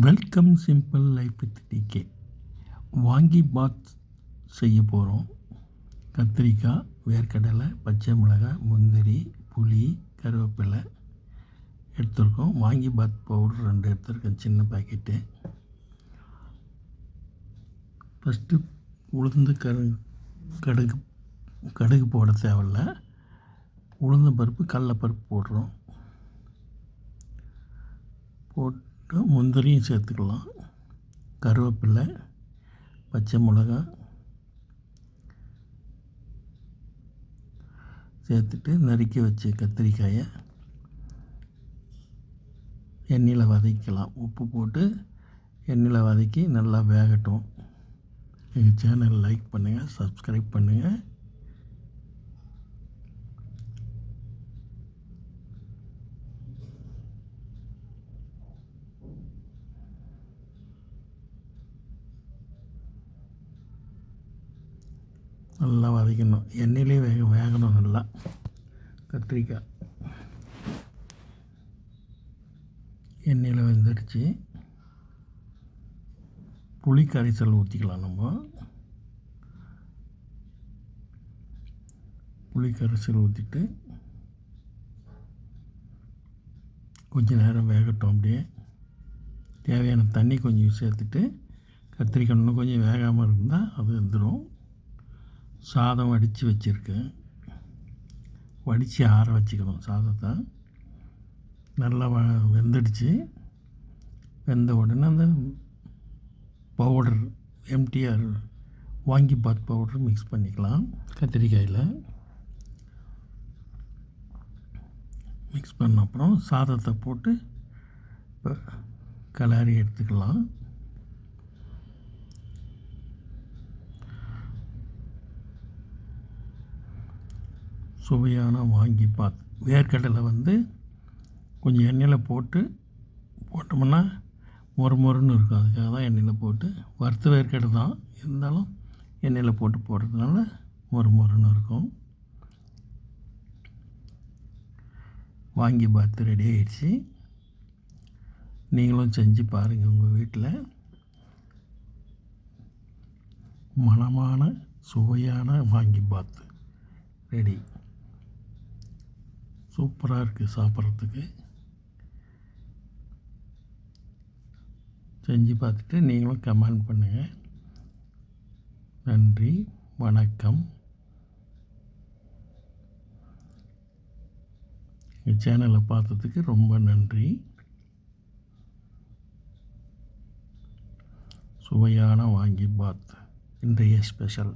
Welcome simple life with DK வாங்கி bath செய்ய போகிறோம் கத்திரிக்காய் வேர்க்கடலை பச்சை மிளகாய் முந்திரி புளி கருவேப்பிலை எடுத்துருக்கோம். வாங்கி பாத் பவுடர் ரெண்டு எடுத்துருக்கேன் சின்ன பாக்கெட்டு ஃபஸ்ட்டு உளுந்து கரு கடுகு கடுகு போட தேவையில்ல. உளுந்த பருப்பு கடலப்பருப்பு போடுறோம். போட்டு முந்திரியும் சேர்த்துக்கலாம். கருவேப்பிலை பச்சை மிளகா சேர்த்துட்டு நறுக்கி வச்ச கத்திரிக்காயை எண்ணெயில் வதக்கலாம் உப்பு போட்டு எண்ணெயில் வதக்கி நல்லா வேகட்டும். எங்கள் சேனல் லைக் பண்ணுங்கள் சப்ஸ்கிரைப் பண்ணுங்கள் நல்லா வதக்கணும். எண்ணெயிலே வேக வேகணும் நல்லா கத்திரிக்காய். எண்ணெயில் வெந்துடுச்சு. புளி கரைசல் ஊற்றிக்கலாம் நம்ம. புளி கரைசல் ஊற்றிட்டு கொஞ்சம் நேரம் வேகட்டும் அப்படியே. தேவையான தண்ணி கொஞ்சம் சேர்த்துட்டு கத்திரிக்காய் இன்னும் கொஞ்சம் வேகாமல் இருந்தால் அது வந்துடும் சாதம் வடித்து வச்சுருக்கேன் வடித்து ஆற வச்சுக்கணும் சாதத்தை. நல்லா வ வெந்துடுச்சு. வெந்த உடனே அந்த பவுடர் எம்டிஆர் வாங்கி பாத் பவுடர் மிக்ஸ் பண்ணிக்கலாம். கத்திரிக்காயில். மிக்ஸ் பண்ண அப்புறம் சாதத்தை போட்டு இப்போ கிளறி எடுத்துக்கலாம். சுவையான வாங்கி பார்த்து வேர்க்கடலை வந்து கொஞ்சம் எண்ணெயில் போட்டு போட்டோம்னா மொறு மொறுன்னு இருக்கும். அதுக்காக தான் எண்ணெயில் போட்டு வறுத்து வேர்க்கடலை தான். இருந்தாலும் எண்ணெயில் போட்டு போடுறதுனால மொறு மொறுன்னு இருக்கும். வாங்கி பார்த்து ரெடி ஆகிடுச்சு நீங்களும் செஞ்சு பாருங்கள் உங்கள் வீட்டில் மனமான சுவையான வாங்கி பாத்து ரெடி சூப்பராக இருக்குது சாப்பிட்றதுக்கு. செஞ்சு பார்த்துட்டு நீங்களும் கமெண்ட் பண்ணுங்கள் நன்றி வணக்கம். எங்கள் சேனலை பார்த்ததுக்கு ரொம்ப நன்றி. சுவையான வாங்கி பாத் இன்றைய ஸ்பெஷல்